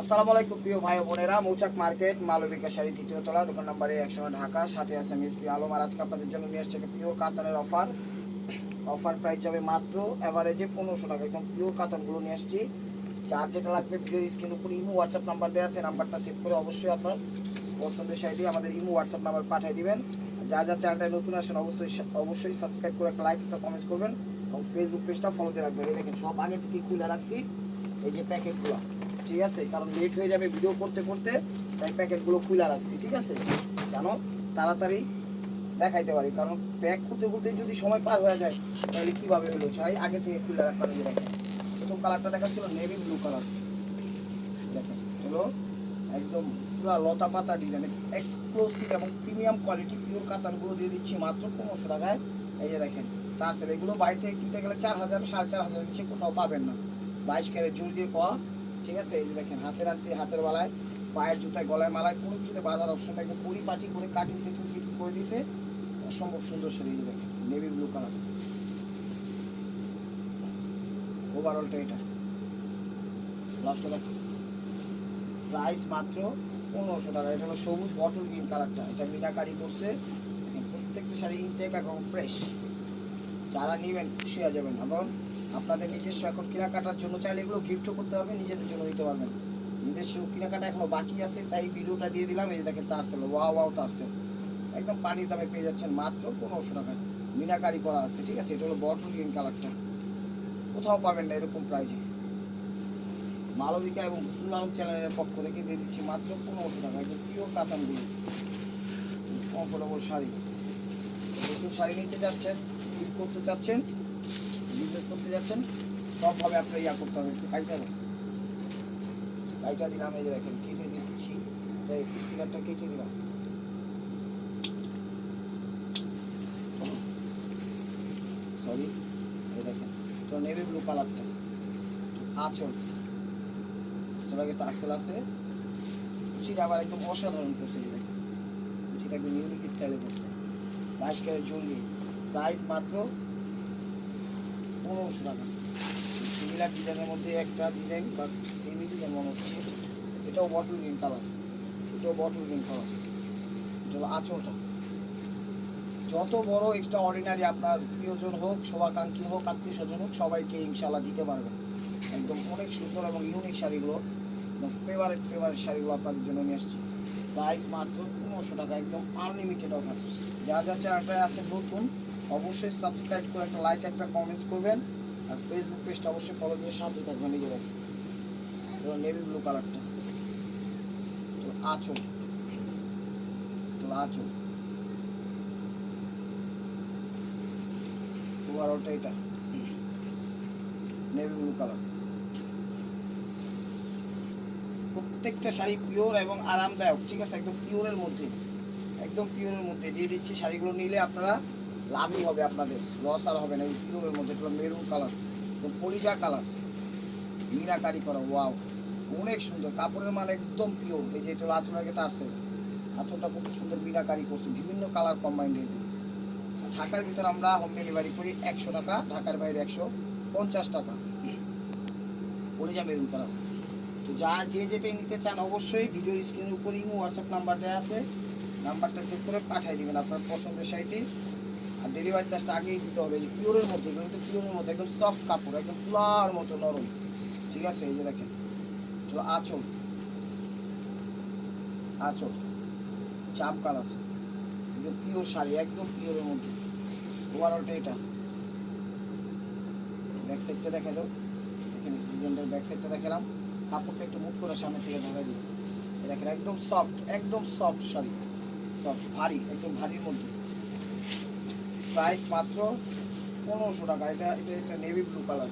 আসসালামু আলাইকুম, প্রিয় ভাই বোনেরা। মৌচাক মার্কেট, মালবিকা শাড়ি তৃতীয় তলা, দোকান নাম্বারে একশো ঢাকা, সাথে আছে মিসপি আলম। আর আজকে আপনাদের জন্য নিয়ে আসছে একটা পিওর কাতানের অফার অফার প্রাইস যাবে মাত্র অ্যাভারেজে পনেরোশো টাকা। একদম পিওর কাতানগুলো নিয়ে আসছি। যার যেটা লাগবে ভিডিও স্ক্রিন উপরে ইমো হোয়াটসঅ্যাপ নাম্বার দেওয়া আছে নাম্বারটা সেভ করে অবশ্যই আপনার পছন্দের শাড়িটি আমাদের ইমো হোয়াটসঅ্যাপ নাম্বার পাঠিয়ে দিবেন। যা যা চ্যানেলটায় নতুন আসেন, অবশ্যই অবশ্যই সাবস্ক্রাইব করে একটা লাইক একটা কমেন্টস করবেন। এবং ফেসবুক পেজটা ফলোতে রাখবেন। এই দেখেন, সব আগে থেকে খুলে রাখছি। এই যে প্যাকেটগুলো, ঠিক আছে? কারণ লেট হয়ে যাবে ভিডিও করতে করতে, তাই প্যাকেটগুলো খুলে রাখছি, ঠিক আছে? জানো তাড়াতাড়ি দেখাইতে পারি, কারণ প্যাক করতে করতে যদি সময় পার হয়ে যায়, তাহলে কীভাবে হলো? চাই আগে থেকে খুলে রাখবেন যে দেখেন। প্রথম কালারটা দেখাচ্ছিল নেভি ব্লু কালার হলো একদম পুরো লতা পাতা ডিজাইন এক্সক্লুসিভ এবং প্রিমিয়াম কোয়ালিটি পিওর কাতারগুলো দিয়ে দিচ্ছি মাত্র পনেরোশো টাকায়। এই যে দেখেন, তার সাথে এগুলো বাইরে থেকে কিনতে গেলে চার হাজার, সাড়ে চার হাজার নিচে কোথাও পাবেন না। বাইশ ক্যারেট জোর দিয়ে পাওয়া, ঠিক আছে? এই যে দেখেন হাতের আনতে হাতের বালায়, পায়ের জুতায়, গলায়, মালায়, কোনো কিছুতে বাঁধার অপশনটা একদম পরিপাটি করে কাটিং সেটিং ফিটিং করে দিছে। অসম্ভব সুন্দর শাড়ি দেখেন নেভি ব্লু কালার ওভারঅলটা এটা। লাস্টটা দেখেন। প্রাইস মাত্র পনেরোশো টাকা। এটা হলো সবুজ বটল গ্রিন কালারটা এটা মিনাকারি করছে। প্রত্যেকটা শাড়ি ইনটেক এবং ফ্রেশ যারা নেবেন, খুশি হয়ে যাবেন। এবং আপনাদের নিজস্ব এখন কেনাকাটার জন্য চাইলে এগুলো গিফটও করতে হবে নিজেদের জন্য নিতে পারবেন। নিজস্ব কেনাকাটা এখনও বাকি আছে, তাই ভিডিওটা দিয়ে দিলাম, এই দেখেন তারসেল ওয়াও ওয়াও তারসেল একদম পানির দামে পেয়ে যাচ্ছেন মাত্র পনেরোশো টাকায় মিনাকারি করা আছে, ঠিক আছে? এটা হলো বটল গ্রিন কালারটা। কোথাও পাবেন না এরকম প্রাইজে মালবিকা এবং হুসনুল আলম চ্যানেলের পক্ষ থেকে দিয়ে দিচ্ছি মাত্র পনেরোশো টাকা। একদম পিওর কাতান দিয়ে। কমফোর্টেবল শাড়ি। নতুন শাড়ি নিতে চাচ্ছেন করতে চাচ্ছেন? বিজনেস করতে যাচ্ছেন, সবভাবে আপনার ইয়া করতে হবে, একটু কাইটা দেন কাইটা দিলাম এই যে দেখেন, কেটে দিচ্ছি। স্টিকারটা কেটে দিলাম। সরি এই দেখেন তো নেভি ব্লু কালারটা আচল। চলাকে টার্সেল আছে। কুচিটা আবার একদম অসাধারণ করছে, এই দেখেন। কুচিটা একদম ইউনিক স্টাইলে করছে। বাইশ ক্যারেট জঙ্গি প্রাইস মাত্র পনেরোশো টাকা সিমিলার ডিজাইনের মধ্যে একটা ডিজাইন বা সেমি ডিজাইন মনে হচ্ছে, এটাও বটল গ্রিন কালার এটাও বটল গ্রিন কালার এটা হলো আঁচলটা। যত বড় এক্সট্রা অর্ডিনারি আপনার প্রিয়জন হোক, শোভাকাঙ্ক্ষী হোক, আত্মীয় স্বজন হোক, সবাইকে ইনশাল্লাহ দিতে পারবেন। একদম অনেক সুন্দর এবং ইউনিক শাড়িগুলো, একদম ফেভারিট ফেভারিট শাড়িগুলো আপনাদের জন্য নিয়ে আসছি। প্রাইস মাত্র পনেরোশো টাকা, একদম আনলিমিটেড অফার যা যা চ্যানেলটায় আছে নতুন অবশ্যই সাবস্ক্রাইব করে একটা লাইক একটা কমেন্টস করবেন। আর ফেসবুক পেজটা অবশ্যই ফলো দিয়ে সাথে থাকবেন নিজের নেভি ব্লু কালারটা তো আচল। তো আচল। ওভারঅলটা এটা। নেভি ব্লু কালার প্রত্যেকটা শাড়ি পিওর এবং আরামদায়ক, ঠিক আছে? একদম পিওরের মধ্যে। একদম পিওরের মধ্যে। দিয়ে দিচ্ছি শাড়িগুলো নিলে আপনারা লাভই হবে আপনাদের লস আর হবে না, এই মধ্যে পুরো মেরুন কালার একদম পরিজা কালার মিনাকারি করা ওয়াও অনেক সুন্দর, কাপড়ের মান একদম পিওর এই যে এটা আঁচল আগে তারছে আঁচলটা খুব সুন্দর মিনাকারি করছে, বিভিন্ন কালার কম্বাইন্ড ঢাকার ভিতরে আমরা হোম ডেলিভারি করি একশো টাকা, ঢাকার বাইরে একশো পঞ্চাশ টাকা। পরিজা মেরুন কালার তো যা যে যেটাই নিতে চান অবশ্যই ভিডিও স্ক্রিনের উপরে ইমো হোয়াটসঅ্যাপ নাম্বার দেওয়া আছে নাম্বারটা চেক করে পাঠিয়ে দেবেন আপনার পছন্দের শাড়িটি আর ডেলিভারি চার্জটা আগেই দিতে হবে, এই পিওরের মধ্যে, এগুলো তো পিওরের মধ্যে, একদম সফট কাপড়, একদম ফুলার মতো নরম। ঠিক আছে, এই যে দেখেন। তো আচল। আচল। চাপ কালার। একদম পিওর শাড়ি, একদম পিওরের মধ্যে। ওভারঅলটা এটা। ব্যাক সাইডটা দেখা দাও এখানে ডিজাইনটার ব্যাক সাইডটা দেখালাম। কাপড়টা একটু মুখ করে সামনে থেকে দেখা দিয়েছে দেখেন, একদম সফট একদম সফট শাড়ি। সফট ভারী, একদম ভারীর মধ্যে। প্রাইস মাত্র পনেরোশো টাকা। এটা এটা একটা নেভি ব্লু কালার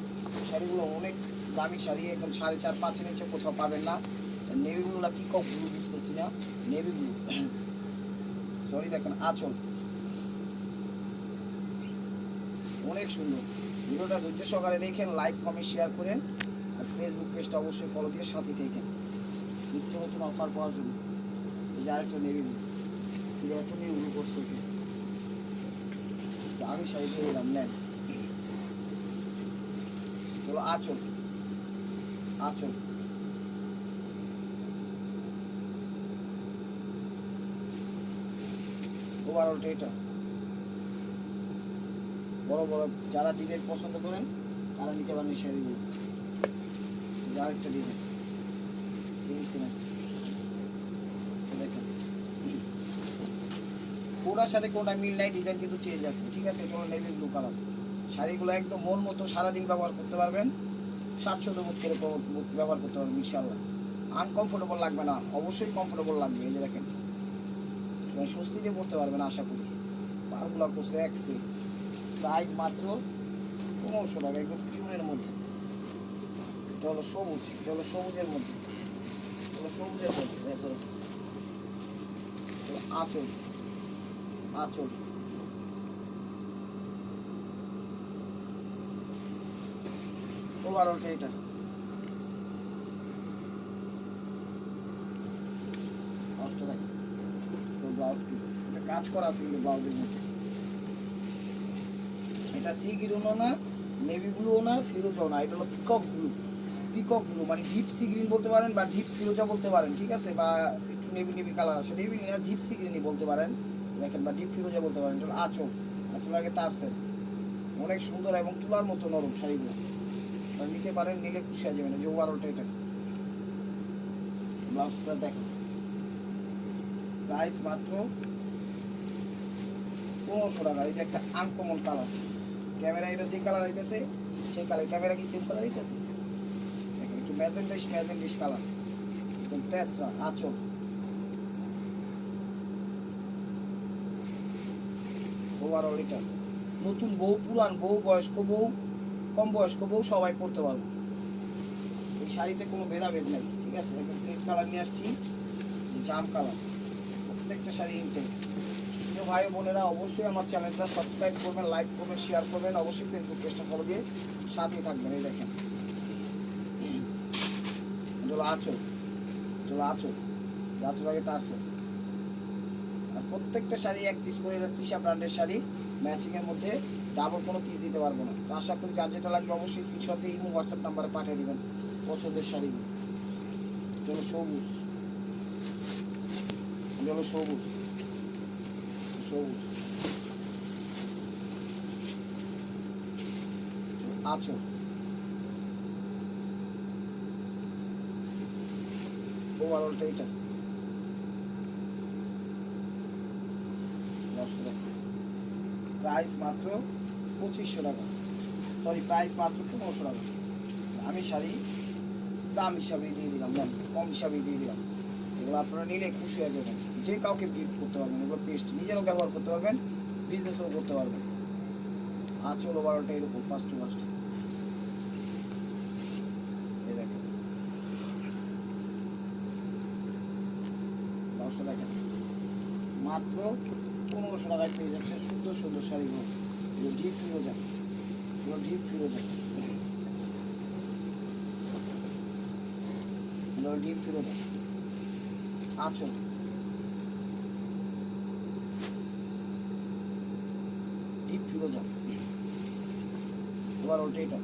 শাড়িগুলো অনেক দামি শাড়ি একদম সাড়ে চার, পাঁচের নিচে কোথাও পাবেন না। নেভি ব্লুটা কী কক ব্লু বুঝতেছি না। নেভি ব্লু সরি দেখেন, আচল। অনেক সুন্দর। ভিডিওটা ধৈর্য সহকারে দেখেন লাইক কমেন্ট শেয়ার করেন। আর ফেসবুক পেজটা অবশ্যই ফলো দিয়ে সাথে দেখেন। নিত্য নতুন অফার পাওয়ার জন্য। এই যে আরেকটা নেভি ব্লু এত নিয়ে করছে আমি সাইজে দিলাম নেন। হলো আঁচল। আঁচল। ওভারঅলটা এটা বড় বড়, যারা ডিজাইন পছন্দ করেন, তারা নিতে পারেন এই শাড়িগুলো আরেকটা ডিজাইন কোটার সাথে কোটা মিল নাই ডিজাইন কিন্তু চেঞ্জ আছে, ঠিক আছে? হলো নেভি ব্লু কালার শাড়িগুলো একদম মন মতো সারাদিন ব্যবহার করতে পারবেন। স্বাচ্ছন্দ্য বোধ করে ব্যবহার করতে পারবেন ইনশাল্লাহ আনকমফোর্টেবল লাগবে না, অবশ্যই কমফোর্টেবল লাগবে, এই যে দেখেন। সবাই স্বস্তিতে পড়তে পারবেন, আশা করি। পারগুলো করছে এক সে প্রাইস মাত্র পনেরোশো টাকা, একদম পিওরের মধ্যে। এটা হলো সবুজ, এটা হলো সবুজের মধ্যে। এটা হলো সবুজের মধ্যে আঁচল। আঁচল। ওভারঅলটা এটা? কাজ করা আছে কিন্তু ব্লাউজের মধ্যে। এটা সি নেভি ফিরোজাও না এটা হলো ব্লু পিকক ব্লু মানে ডিপ সি গ্রিন বলতে পারেন বা ডিপ ফিরোজা বলতে পারেন, ঠিক আছে? বা একটু নেভি নেভি কালার আছে। নেভি না ডিপ সি গ্রিনই বলতে পারেন। দেখেন বা ডিপ ফিরোজা বলতে পারেন হলো আঁচল আঁচল আগে তার সেট অনেক সুন্দর এবং তুলার মতো নরম শাড়িগুলো। নিতে পারেন, নিলে খুশি হয়ে যাবেন যে ওভারঅলটা এটা। ব্লাউজটা দেখেন। প্রাইস মাত্র পনেরোশো টাকা। এই যে একটা আনকমন কালার ক্যামেরা এটা যে কালার আইতেছে, সেই কালার ক্যামেরা কি সেম কালার আইতেছে? দেখেন, একটু ম্যাজেন্ডিশ ম্যাজেন্ডিশ কালার তেসরা আচল। ওভারঅল এটা নতুন বউ, পুরান বউ, বয়স্ক বউ, কম বয়স্ক বউ সবাই পড়তে পারবে। এই শাড়িতে কোনো ভেদাভেদ নেই, ঠিক আছে? এখন সেট কালার নিয়ে আসছি, জাম কালার প্রত্যেকটা শাড়ি ইনটেক প্রিয় ভাই বোনেরা, অবশ্যই আমার চ্যানেলটা সাবস্ক্রাইব করবেন লাইক করবেন শেয়ার করবেন, অবশ্যই ফেসবুক পেজটা ফলো দিয়ে সাথেই থাকবেন, এই দেখেন। এটা হলো আঁচল এটা হলো আঁচল আঁচল আগে প্রত্যেকটা শাড়ি এক পিস করে তৃষা ব্র্যান্ডের শাড়ি ম্যাচিংয়ের মধ্যে ডাবল কোনো পিস দিতে পারব না। তো আশা করি যার যেটা লাগবে অবশ্যই স্ক্রিনশট ইমো হোয়াটসঅ্যাপ নাম্বারে পাঠিয়ে দেবেন পছন্দের শাড়িগুলো। হলো সবুজ। হলো সবুজ। সবুজ। আচল ওভারঅলটা এটা প্রাইস মাত্র পঁচিশশো টাকা। সরি প্রাইস মাত্র পনেরোশো টাকা। আমি শাড়ি দাম হিসাবেই দিয়ে দিলাম দাম কম হিসাবেই দিয়ে দিলাম। এগুলো আপনারা নিলে খুশি হয়ে যাবেন। যে কাউকে গিফট করতে পারবেন, এগুলো পেস্ট নিজেরও ব্যবহার করতে পারবেন বিজনেসও করতে পারবেন। আচল ওভারঅলটা এরকম ফার্স্ট টু ফার্স্ট দেখেন। ব্লাউজটা দেখেন। মাত্র পনেরোশো টাকায় পেয়ে যাচ্ছে, সুন্দর সুন্দর শাড়িগুলো এগুলো ডিপ ফিরোজা এগুলো ডিপ ফিরোজা এগুলো ডিপ ফিরোজা আচল। ডিপ ফিরোজা এবার ওটা এটা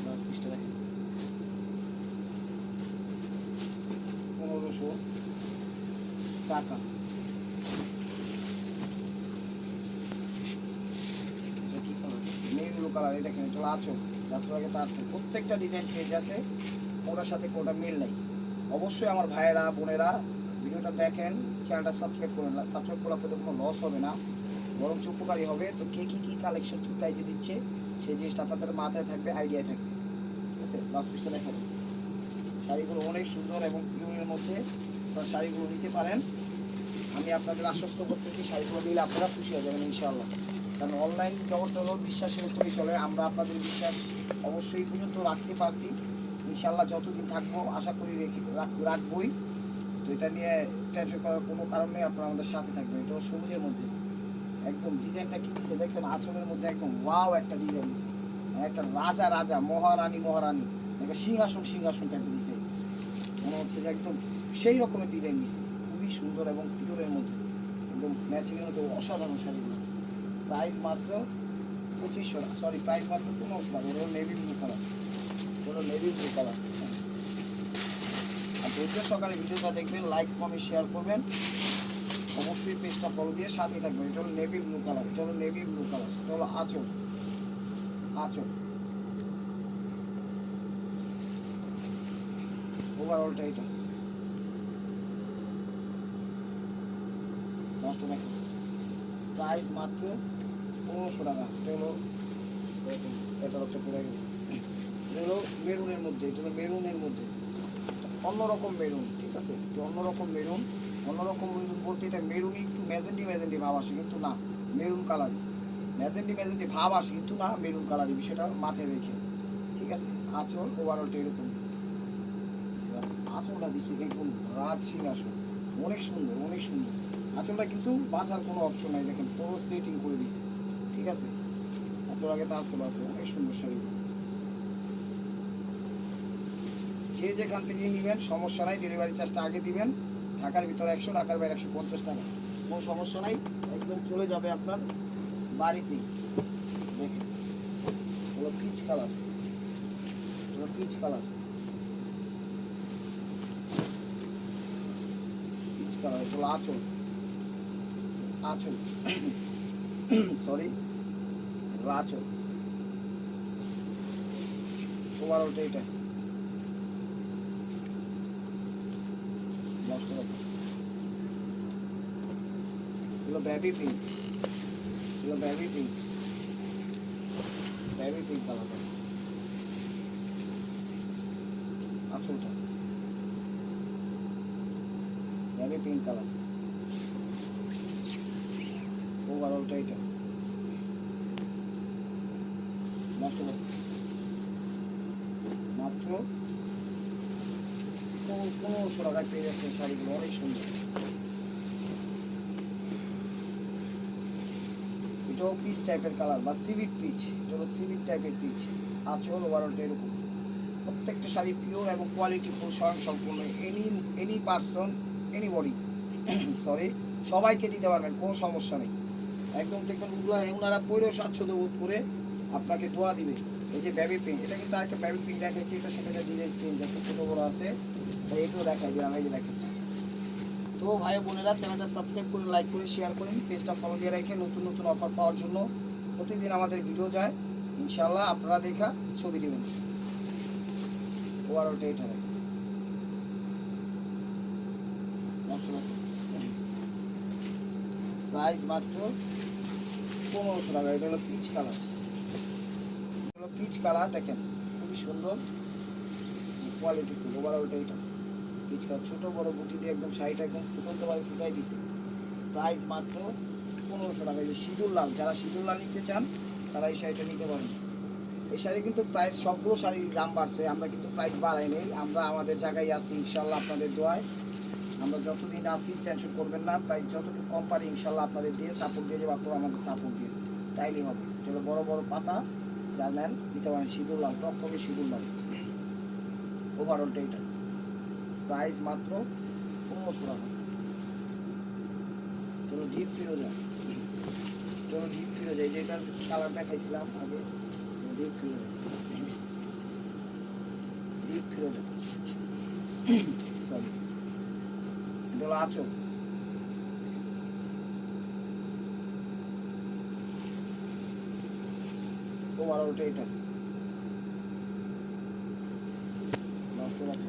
ব্লাউজ পিসটা দেখেন পনেরোশো টাকা। মেরুন কালার এই দেখেন এটা আচল। আচল আগে আছে। প্রত্যেকটা ডিজাইন চেঞ্জ আছে কোটার সাথে কোটা মিল নাই। অবশ্যই আমার ভাইয়েরা, বোনেরা ভিডিওটা দেখেন চ্যানেলটা সাবস্ক্রাইব করবেন। সাবস্ক্রাইব করার পরে কোনো লস হবে না। বরঞ্চ উপকারী হবে। তো কে কী কী কালেকশন কী প্রাইজে দিচ্ছে, সেই জিনিসটা আপনাদের মাথায় থাকবে আইডিয়ায় থাকবে। ঠিক আছে? লাস্ট পিসটা দেখেন শাড়িগুলো অনেক সুন্দর এবং পিওরের মধ্যে শাড়িগুলো নিতে পারেন। আমি আপনাদের আশ্বস্ত করতেছি, শাড়িগুলো নিলে আপনারা খুশি হয়ে যাবেন, ইনশাআল্লাহ। কারণ অনলাইন জগৎটা হলো বিশ্বাসের উপরই চলে, আমরা আপনাদের বিশ্বাস অবশ্যই পর্যন্ত রাখতে পারছি। ইনশাআল্লাহ যতদিন থাকব, আশা করি রেখে রাখ- রাখবোই। তো এটা নিয়ে টেনশন করার কোনো কারণ নেই, আপনারা আমাদের সাথে থাকবেন। এটা সবুজের মধ্যে। একদম ডিজাইনটা কি দিচ্ছে দেখছেন? আঁচলের মধ্যে একদম ওয়াও একটা ডিজাইন দিচ্ছে মানে একটা রাজা রাজা, মহারানী মহারানী। একটা সিংহাসন সিংহাসন টাইপের দিচ্ছে মনে হচ্ছে যে একদম সেই রকমের ডিজাইন দিচ্ছে খুবই সুন্দর এবং পিওরের মধ্যে। একদম ম্যাচিংয়ের মধ্যে অসাধারণ শাড়িগুলো। প্রাইস মাত্র পঁচিশশো সরি প্রাইস মাত্র পনেরোশো টাকা। এটা নেভি ব্লু কালার হলো নেভি ব্লু কালার আর ধৈর্য সকালে ভিডিওটা দেখবেন লাইক কমেন্ট শেয়ার করবেন। অবশ্যই পেজটা ফলো দিয়ে সাথে থাকবেন। এটা হলো নেভি ব্লু কালার এটা হলো নেভি ব্লু কালার এটা হলো আঁচল। আঁচল। ওভারঅলটা এটা। নষ্ট দেখো প্রাইস মাত্র পনেরোশো টাকা। এটা হলো, এটা পড়ে গেল এটা হলো মেরুনের মধ্যে, এটা হলো মেরুনের মধ্যে। অন্যরকম মেরুন, ঠিক আছে? একটু অন্যরকম মেরুন। অন্যরকম মেরুন বলতে এটা মেরুনই একটু ম্যাজেন্টি ম্যাজেন্টি ভাব আসে, কিন্তু না, মেরুন কালার ম্যাজেন্টি ম্যাজেন্টি ভাব আসে, কিন্তু না, মেরুন কালারই বিষয়টা মাথায় রেখে, ঠিক আছে? আঁচল ওভারঅলটা এরকম। আঁচলটা দিচ্ছি, দেখুন রাজ সিংহাসন অনেক সুন্দর অনেক সুন্দর। আঁচলটা কিন্তু বাঁচার কোনো অপশন নাই, দেখেন, পুরো সেটিং করে দিছে। ঠিক আছে? আঁচল আগে তো আঁচল আছে অনেক সুন্দর শাড়ি। যে যেখান থেকে নেবেন, সমস্যা নাই ডেলিভারি চার্জটা আগে দিবেন। ঢাকার ভিতরে একশো, ঢাকার বাইরে একশো পঞ্চাশ টাকা। কোনো সমস্যা নাই, একদম চলে যাবে আপনার বাড়িতে দেখেন হলো পিচ কালার হলো পিচ কালার পিচ কালার হলো আঁচল। আঁচল। সরি আঁচল ওভারঅলটা এটা নষ্ট এগুলো baby pink pink baby pink colour ওভারঅলটা এটা নষ্ট মাত্র পনেরো- পনেরোশো টাকায় পেয়ে যাচ্ছে শাড়িগুলো। অনেক সুন্দর। এটাও পিচ টাইপের কালার বা সিভিট পিচ এটা হলো সিভিট টাইপের পিচ আঁচল ওভারঅলটা এরকম। প্রত্যেকটা শাড়ি পিওর এবং কোয়ালিটি ফুল স্বয়ং সম্পূর্ণ any any person anybody sorry সবাইকে দিতে পারবেন, কোনো সমস্যা নেই। একদম দেখবেন ওগুলো ওনারা পরেও স্বাচ্ছন্দ্য বোধ করে আপনাকে দোয়া দিবে। এই যে ব্যাবি পিঙ্ক এটা কিন্তু আরেকটা ব্যাবি পিঙ্ক দেখাইছি, এটা সেটা ডিজাইন চেঞ্জ আছে ছোটো বড়ো আছে। তাই এটাও দেখাই দিলাম, এই যে দেখেন। তো ভাই বোনেরা, চ্যানেলটা সাবস্ক্রাইব করে লাইক করে শেয়ার করেন পেজটা ফলো দিয়ে রেখে নতুন নতুন অফার পাওয়ার জন্য প্রতিদিন আমাদের ভিডিও যায়। ইনশাল্লাহ আপনারা দেখা ছবি দেবেন। ওভারঅলটা এটা প্রাইস মাত্র পনেরোশো টাকা এটা পিচ কালার হলো পিচ কালার দেখেন খুবই সুন্দর কোয়ালিটি ফুল ওভারঅলটা এটা পিচ কালার ছোটো বড় বুটি দিয়ে একদম শাড়িটা একদম ফুটন্তভাবে ফুটাই দিছে প্রাইস মাত্র পনেরোশো টাকা এই সিঁদুর লাল যারা সিঁদুর লাল নিতে চান তারা এই শাড়িটা নিতে পারেন এই শাড়ি কিন্তু প্রাইস সবগুলো শাড়ির দাম বাড়ছে আমরা কিন্তু প্রাইস বাড়াই নেই আমরা আমাদের জায়গায় আছি ইনশাল্লাহ আপনাদের দোয়ায় আমরা যতদিন আছি টেনশন করবেন না। প্রাইস যতটুকু কম পারি ইনশাল্লাহ আপনাদের দিয়ে সাপোর্ট দিয়ে যাব আমাদের সাপোর্ট দিয়ে তাইলেই হবে। যেগুলো বড় বড় পাতা যা নেন দিতে পারেন সিঁদুর লাল টক কমে সিঁদুর লাল। ওভারঅলটা এটা। প্রাইস মাত্র পনেরোশো টাকা। চলো ডিপ ফিরোজা চলো ডিপ ফিরোজা এই যেটার কালার দেখাইছিলাম আগে ডিপ ফিরোজা ডিপ ফিরোজা সরি এটা হলো আচল ওভারঅলটা এটা। নষ্ট রাখে।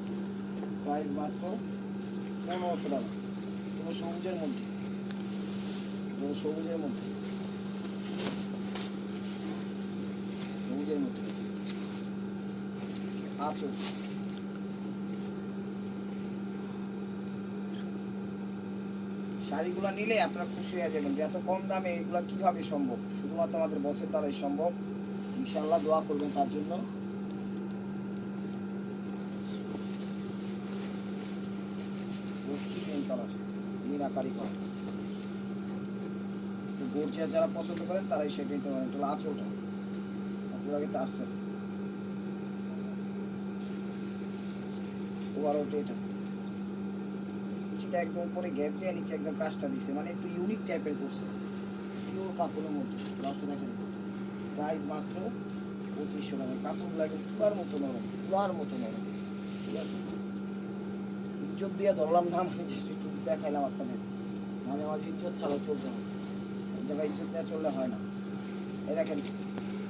প্রাইস মাত্র পনেরোশো সবুজের মধ্যে। পুরো সবুজের মধ্যে। সবুজের মধ্যে। আচল শাড়িগুলো নিলে আপনারা খুশি হয়ে যাবেন যে এত কম দামে এগুলো কীভাবে সম্ভব? শুধুমাত্র আমাদের বসের দ্বারাই সম্ভব। ইনশাল্লাহ দোয়া করবেন তার জন্য। গর্জিয়া যারা পছন্দ করেন, তারাই সেটা নিতে পারেন এটা আঁচলটা। আঁচল আগে তারছে ওভারঅলটা এটা। কিছুটা একদম উপরে গ্যাপ দিয়ে নিচে একদম কাজটা দিছে। মানে একটু ইউনিক টাইপের করছে। পিওর কাপড়ের মধ্যে লাস্টে দেখেন। প্রাইস মাত্র পঁচিশশো টাকা। কাপড়গুলো একদম তুলার মতো নরম তুলার মতো নরম। ঠিক আছে? ইজ্জত দিয়ে ধরলাম না মানে জাস্ট একটু দেখাইলাম আপনাদের। মানে আমার ইজ্জত ছাড়া চলতে হবে এক জায়গায় ইজ্জত দেওয়া চললে হয় না। এই দেখেন,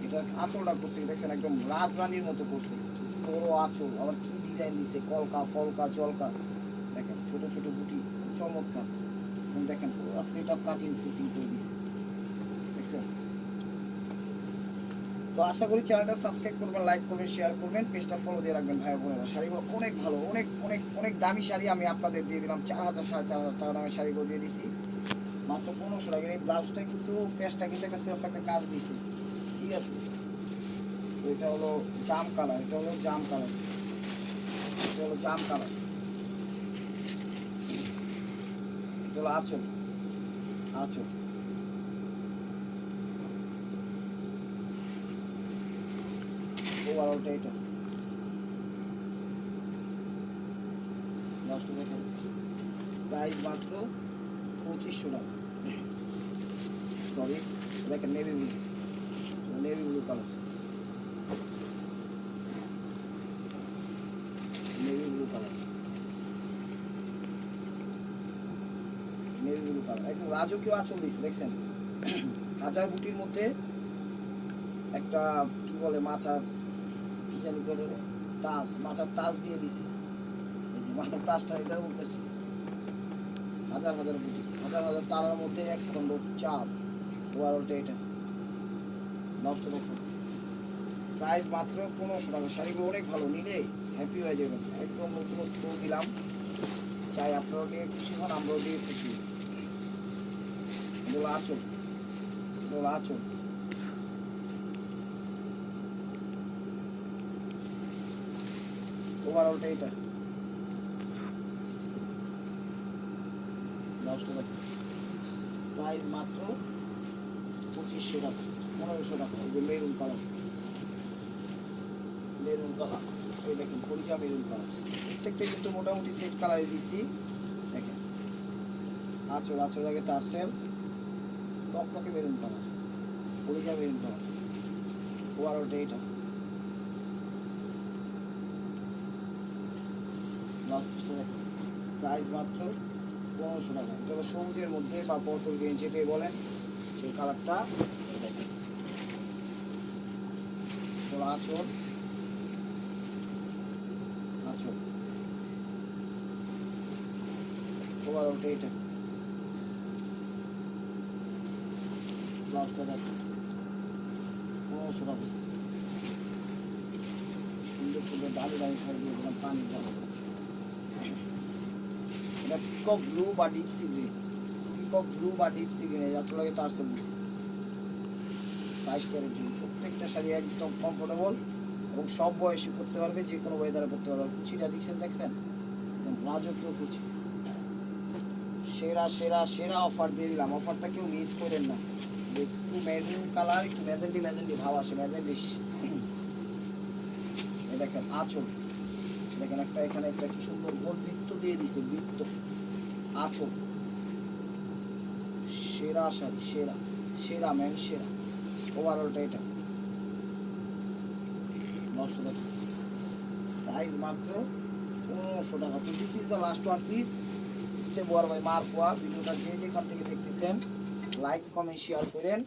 এটা আঁচলটা করছে, দেখছেন? একদম রাজরানীর মতো করছে। বড় আঁচল। আবার কী ডিজাইন দিচ্ছে কলকা, ফলকা, জলকা। দেখেন, ছোট ছোট গুটি, চমৎকার। এবং দেখেন, পুরো সেট আপ কাটিং ফিটিং করে দিচ্ছে দেখছেন? তো আশা করি চ্যানেলটা সাবস্ক্রাইব করবেন লাইক করবেন শেয়ার করবেন পেজটা ফলো দিয়ে রাখবেন, ভাই বোনেরা। শাড়িগুলো অনেক ভালো, অনেক অনেক অনেক দামি শাড়ি আমি আপনাদের দিয়ে দিলাম। চার হাজার, সাড়ে চার হাজার টাকা দামের শাড়িগুলো দিয়ে দিছি। মাত্র পনেরোশো টাকা। এই ব্লাউজটা কিন্তু পেজটা কিন্তু একটা সেলফ একটা কাজ দিছে। ঠিক আছে? এটা হলো জাম কালার এটা হলো জাম কালার এটা হলো জাম কালার হলো আঁচল আঁচল ওভারঅলটা এটা নষ্ট দেখেন। প্রাইস মাত্র পঁচিশশো টাকা। সরি দেখেন navy blue navy blue colour navy blue colour navy blue colour একদম রাজকীয় আঁচল দিচ্ছে দেখছেন? হাজার বুটির মধ্যে একটা, কি বলে, মাথার, কি জানি করে তাজ মাথার তাজ দিয়ে দিছি এই যে মাথার তাজটা এটা বলতেছি। হাজার হাজার বুটি হাজার হাজার তারার মধ্যে এক খণ্ড চাপ ওভারঅলটা এটা। নষ্ট দেখো প্রাইস মাত্র পনেরোশো টাকা। শাড়িগুলো অনেক ভালো, নিলে হ্যাপি হয়ে যাবেন একদম নতুনত্ব দিলাম। চাই আপনারাও নিয়ে খুশি হন, আমরাও দিয়ে খুশি। এগুলো আচল এগুলো আচল ওভারঅলটা এটা নষ্ট টাকা প্রাইস মাত্র পঁচিশশো টাকা পনেরোশো টাকা এই যে মেরুন কালার মেরুন কালার এই দেখেন পরিচা মেরুন কালার প্রত্যেকটা কিন্তু মোটামুটি সেট কালারে দিচ্ছি দেখেন আচর আচর আগে তার সেল টকটকে মেরুন কালার পরিচা মেরুন কালার ওভারঅলটা এটা প্রাইস মাত্র পনেরোশো টাকা। এটা সবুজের মধ্যে বা পটল গ্রিন যেটাই বলেন, সেই কালারটা আচল। আচল। ওভারঅলটা এটা দেখেন পনেরোশো টাকা সুন্দর সুন্দর দামি দামি শাড়ি দিয়ে দিলাম জামা এটা পিকক ব্লু বা deep sea green. Peacock blue বা ডিপ সি গ্রিন যার লাগে তার সার্ভিস বাইশ ক্যারেট জন্য প্রত্যেকটা শাড়ি একদম কমফোর্টেবল এবং সব বয়সী পরতে পারবে, যে কোনো ওয়েদারে পরতে পারবে। কুচিটা দেখছেন একদম রাজকীয় কুচি। সেরা সেরা সেরা অফার দিয়ে দিলাম। অফারটা কেউ মিস করেন না। একটু মেরুন কালার একটু ম্যাজেন্টি ম্যাজেন্টি ভাব আসে ম্যাজেন্টিস এই দেখেন আঁচল দেখেন একটা এখানে একটা কি সুন্দর গোল বৃত্ত দিয়ে দিছে বৃত্ত আঁচল সেরা শাড়ি সেরা সেরা ম্যান সেরা ওভারঅলটা এটা নষ্ট দেখো প্রাইস মাত্র পনেরোশো টাকা তো this is the last one piece step war বাই মার্কোয়া ভিডিওটা যে যেখান থেকে দেখতেছেন লাইক কমেন্ট শেয়ার করেন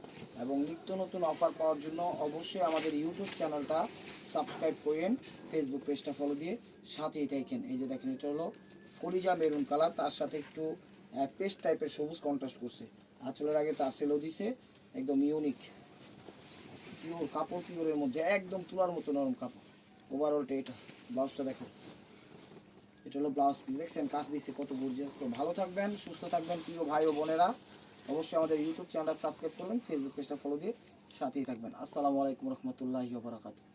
এবং নিত্য নতুন অফার পাওয়ার জন্য অবশ্যই আমাদের ইউটিউব চ্যানেলটা সাবস্ক্রাইব করেন ফেসবুক পেজটা ফলো দিয়ে সাথেই থাকেন। এই যে দেখেন, এটা হলো কলিজা মেরুন কালার তার সাথে একটু পেস্ট টাইপের সবুজ কন্ট্রাস্ট করছে। আঁচলের আগে তার সেলও দিছে, একদম ইউনিক পিওর কাপড় পিওরের মধ্যে, একদম তুলার মতো নরম কাপড়। ওভারঅলটা এটা ব্লাউজটা দেখো। এটা হলো ব্লাউজ দেখছেন? কাজ দিচ্ছে কত গর্জিয়াস তো ভালো থাকবেন, সুস্থ থাকবেন, প্রিয় ভাই ও বোনেরা। অবশ্যই আমাদের ইউটিউব চ্যানেলটা সাবস্ক্রাইব করবেন ফেসবুক পেজটা ফলো দিয়ে সাথেই থাকবেন। আসসালামু আলাইকুম রহমতুল্লাহ বারাকাতুহ।